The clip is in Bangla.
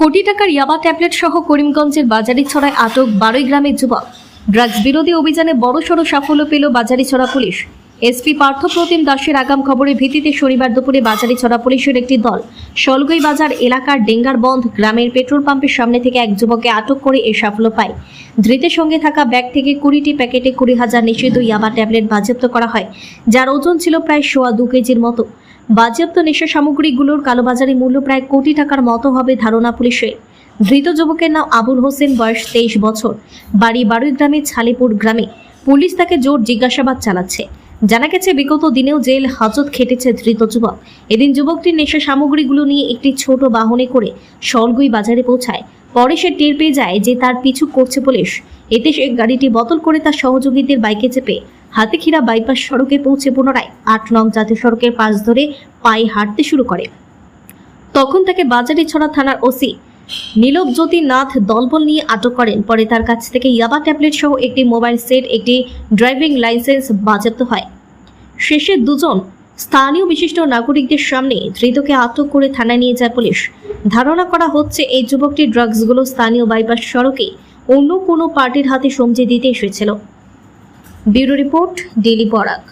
কোটি টাকার ইয়াবা ট্যাবলেট সহ করিমগঞ্জের বাজারি ছড়ায় আটক বারোই গ্রামের যুবক। ড্রাগস বিরোধী অভিযানে বড়সড় সাফল্য পেল বাজারি ছড়া পুলিশ। এসপি পার্থ প্রতিম দাসের আগাম খবরের ভিত্তিতে শনিবার দুপুরে বাজারি ছড়া পুলিশের একটি দল সলগই বাজার এলাকার ডেঙ্গার বন্ধ গ্রামের পেট্রোল পাম্পের সামনে থেকে এক যুবককে আটক করে এ সাফল্য পায়। ধৃতের সঙ্গে থাকা ব্যাগ থেকে কুড়িটি প্যাকেটে কুড়ি হাজার নিষিদ্ধ ইয়াবা ট্যাবলেট বাজেয়াপ্ত করা হয়, যার ওজন ছিল প্রায় সোয়া দু কেজির মতো। বাজেয়াপ্ত নেশা সামগ্রীগুলোর কালোবাজারি মূল্য প্রায় কোটি টাকার মতো হবে ধারণা পুলিশের। ধৃত যুবকের নাম আবুল হোসেন, বয়স তেইশ বছর। বাড়ি বারুই গ্রামের ছালিপুর গ্রামে। পুলিশ তাকে জোর জিজ্ঞাসাবাদ চালাচ্ছে। জানা গেছে, বিগত দিনেও জেল হাজত খেটেছে ধৃত যুবক। এদিন যুবকটি নেশা সামগ্রীগুলো নিয়ে একটি ছোট বাহনে করে সলগুই বাজারে পৌঁছায়। পরে সে টের পেয়ে যায় যে তার পিছু করছে পুলিশ। এতে সে গাড়িটি বদল করে তার সহযোগীদের বাইকে চেপে হাতিখিরা বাইপাস সড়কে পৌঁছে পুনরায় আট নং জাতীয় সড়কের পাশ ধরে পায়ে হাঁটতে শুরু করে। তখন তাকে বাজারি ছড়া থানার ওসি নীলব জ্যোতি নাথ দলবল নিয়ে আটক করেন। পরে তার কাছ থেকে ইয়াবা ট্যাবলেট সহ একটি মোবাইল সেট, একটি ড্রাইভিং লাইসেন্স বাজেয়াপ্ত হয়। শেষে দুজন স্থানীয় বিশিষ্ট নাগরিকদের সামনে ধৃতকে আটক করে থানায় নিয়ে যায় পুলিশ। ধারণা করা হচ্ছে এই যুবকটি ড্রাগসগুলো স্থানীয় বাইপাস সড়কে অন্য কোনো পার্টির হাতে সমঝে দিতে এসেছিল। ব্যুরো রিপোর্ট ডেলি পরাগ।